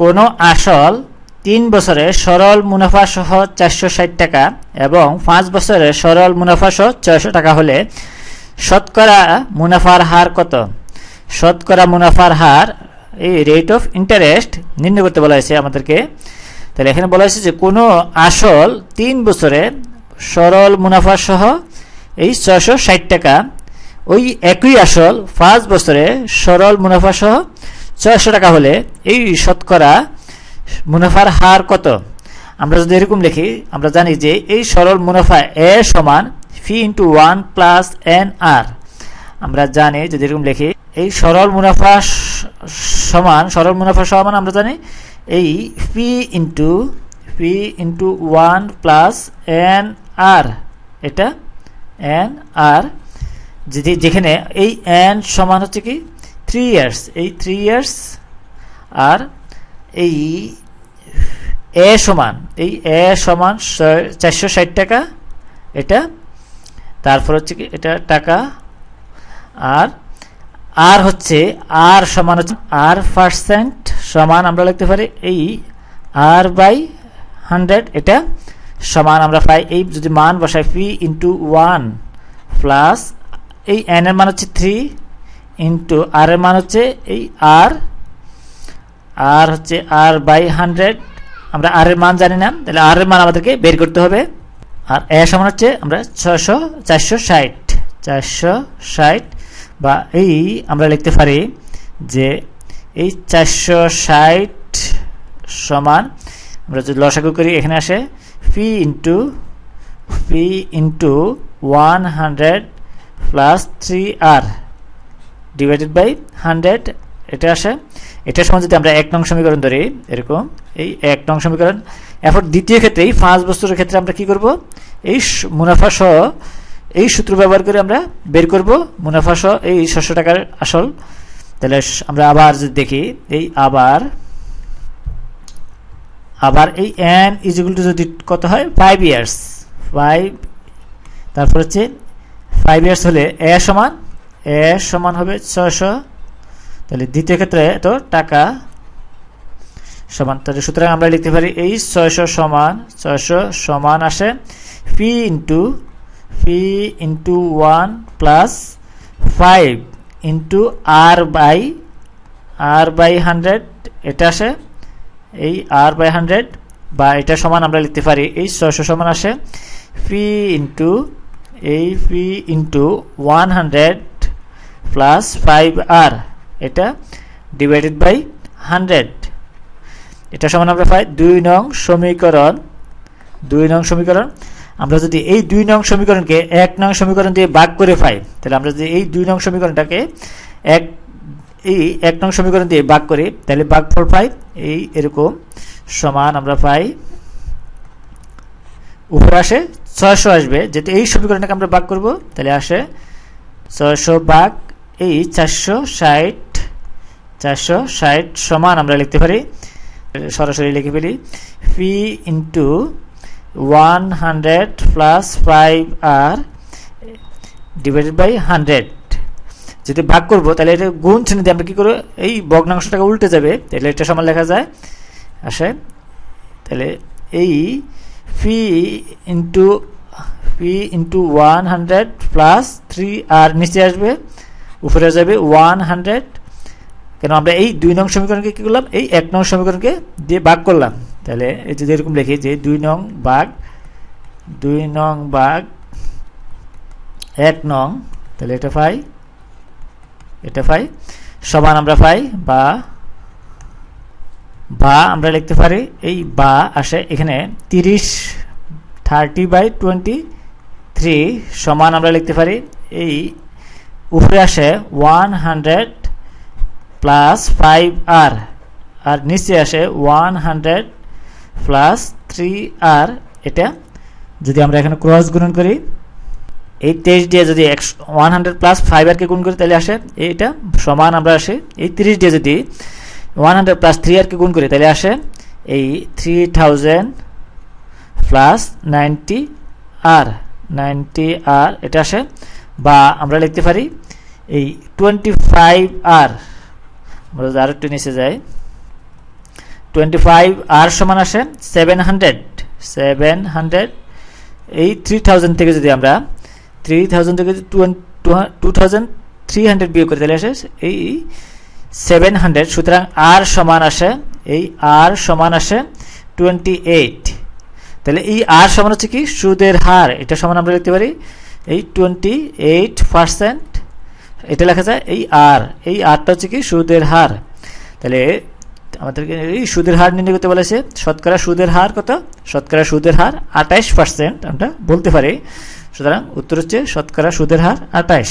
কোনো আসল তিন বছরে সরল মুনাফা সহ চারশো ষাট টাকা এবং পাঁচ বছরে সরল মুনাফা সহ ছয়শো টাকা হলে শতকরা মুনাফার হার কত? শতকরা মুনাফার হার, এই রেট অফ ইন্টারেস্ট নির্ণয় করতে বলা হয়েছে আমাদেরকে। তাহলে এখানে বলা হয়েছে যে কোনো আসল তিন বছরে সরল মুনাফা সহ এই ছয়শো ষাট টাকা, ওই একই আসল পাঁচ বছরে সরল মুনাফা সহ ছয়শো টাকা হলে এই শতকরা মুনাফার হার কত? আমরা যদি এরকম লিখি, আমরা জানি যে এই সরল মুনাফা এ সমান P into one plus N R. আমরা জানি, যদি এরকম লিখি, এই সরল মুনাফা সমান, সরল মুনাফা সমান আমরা জানি এই P into P into one plus N R. এটা এন আর যদি যেখানে এই এন সমান হচ্ছে কি? থ্রি ইয়ার্স এই থ্রি ইয়ার্স আর এই এ সমান, এই এ সমান চারশো ষাট টাকা, এটা, তারপর হচ্ছে কি, এটা টাকা, আর আর হচ্ছে আর সমান হচ্ছে, আর পার্সেন্ট সমান আমরা লিখতে পারি এই আর বাই হান্ড্রেড, এটা সমান আমরা পাই এই যদি মান বসাই পি ইন্টু ওয়ান প্লাস এই এন এর মান হচ্ছে থ্রি ইন্টু আর এর মান হচ্ছে এই আর আর হচ্ছে আর বাই হান্ড্রেড আমরা আর এর মান জানি না, তাহলে আর এর মান আমাদেরকে বের করতে হবে। আর এ সমান হচ্ছে আমরা ছশো চারশো ষাট চারশো ষাট বা এই আমরা লিখতে পারি যে এই চারশো ষাট সমান আমরা যদি লসাগু করি, এখানে আসে P into P into one hundred plus three R divided by hundred এটা আসে। এটার সময় যদি আমরা এক নং সমীকরণ ধরি, এরকম, এই এক নং সমীকরণ। এরপর দ্বিতীয় ক্ষেত্রে এই পাঁচ বছরের ক্ষেত্রে আমরা কি করব? এই মুনাফা সহ এই সূত্র ব্যবহার করে আমরা বের করব। মুনাফা সহ এই ছশো টাকার আসল। তাহলে আমরা আবার যদি দেখি, এই আবার আবার এই এন ইজিকুল যদি কত হয়? ফাইভ ইয়ার্স ফাইভ তারপর হচ্ছে ফাইভ ইয়ার্স হলে এ সমান এ সমান হবে ছয়শো। তাহলে দ্বিতীয় ক্ষেত্রে তো টাকা সমান, তাহলে সুতরাং আমরা লিখতে পারি এই ছয়শো সমান ছয়শো সমান আসে P into P into one plus five into R by R by hundred এটা আসে। এই আর বাই হান্ড্রেড বা এটা সমান আমরা লিখতে পারি এই ছয়শো সমান আসে পি ইন্টু এই P into one hundred plus five R এটা ডিভাইডেড বাই হান্ড্রেড এটা সমান আমরা পাই দুই নং সমীকরণ, দুই নং সমীকরণ। আমরা যদি এই দুই নং সমীকরণকে এক নং সমীকরণ দিয়ে ভাগ করে পাই, তাহলে আমরা যদি এই দুই নং সমীকরণটাকে এক, এই এক নং সমীকরণ দিয়ে ভাগ করি, তাহলে ভাগফল পাই, এই এরকম সমান আমরা পাই, উপরে আসে ছয়শো আসবে। যেহেতু এই সমীকরণটাকে আমরা ভাগ করব, তাহলে আসে ছয়শো ভাগ এই চারশো ষাট চারশো ষাট সমান আমরা লিখতে পারি, সরাসরি লিখে ফেলি P into one hundred plus five R divided by hundred যদি ভাগ করব, তাহলে এটা গুণ শ্রেণীতে আমরা কী করব? এই ভগ্নাংশটাকে উল্টে যাবে, তাহলে এটা সমান লেখা যায়। আসে, তাহলে এই P into P into one hundred plus three R নিচে আসবে। উপরে যাবে ওয়ান হান্ড্রেড কেন আমরা এই দুই নং সমীকরণকে কী করলাম? এই এক নং সমীকরণকে দিয়ে ভাগ করলাম। তাহলে এই যদি এরকম লিখি যে দুই নং ভাগ, দুই নং ভাগ, এক নং, তাহলে এটা পাই এটা পাই, সমান আমরা পাই বা বা আমরা লিখতে পারি এই বা আসে এখানে তিরিশ থার্টি বাই টোয়েন্টি থ্রি সমান আমরা লিখতে পারি এই উপরে আসে one hundred plus five R আর নিচে আসে one hundred plus three R এটা যদি আমরা এখানে ক্রস গুণন করি, এই তেইশ দিয়ে যদি একশো ওয়ান হান্ড্রেড প্লাস ফাইভ আরকে গুণ করি, তাহলে আসে এইটা সমান আমরা আসে, এই তিরিশ দিয়ে যদি ওয়ান হান্ড্রেড প্লাস থ্রি আরকে গুণ করি, তাহলে আসে এই three thousand plus ninety R ninety R এটা আসে বা আমরা লিখতে পারি এই টোয়েন্টি ফাইভ আর আমরা যদি আরও নিচে যাই টোয়েন্টি ফাইভ আর সমান আসে সেভেন হান্ড্রেড সেভেন হান্ড্রেড এই থ্রি থাউজেন্ড থেকে যদি আমরা থ্রি থাউজেন্ড থেকে টু থাউজেন্ড থ্রি হান্ড্রেড বিয়োগ করে, তাহলে আসে এই সেভেন হান্ড্রেড সুতরাং আর সমান আসে, এই আর সমান আসে টোয়েন্টি এইট তাহলে এই আর সমান হচ্ছে কি? সুদের হার, এটা সমান আমরা লিখতে পারি এই টোয়েন্টি এইট পার্সেন্ট এটা লেখা যায় এই আর এই আরটা হচ্ছে কি সুদের হার। তাহলে আমাদেরকে এই সুদের হার নির্ণয় করতে বলেছে, শতকরা সুদের হার কত? শতকরা সুদের হার আঠাইশ পার্সেন্ট আমরা বলতে পারি। সুতরাং উত্তর হচ্ছে শতকরা সুদের হার আঠাইশ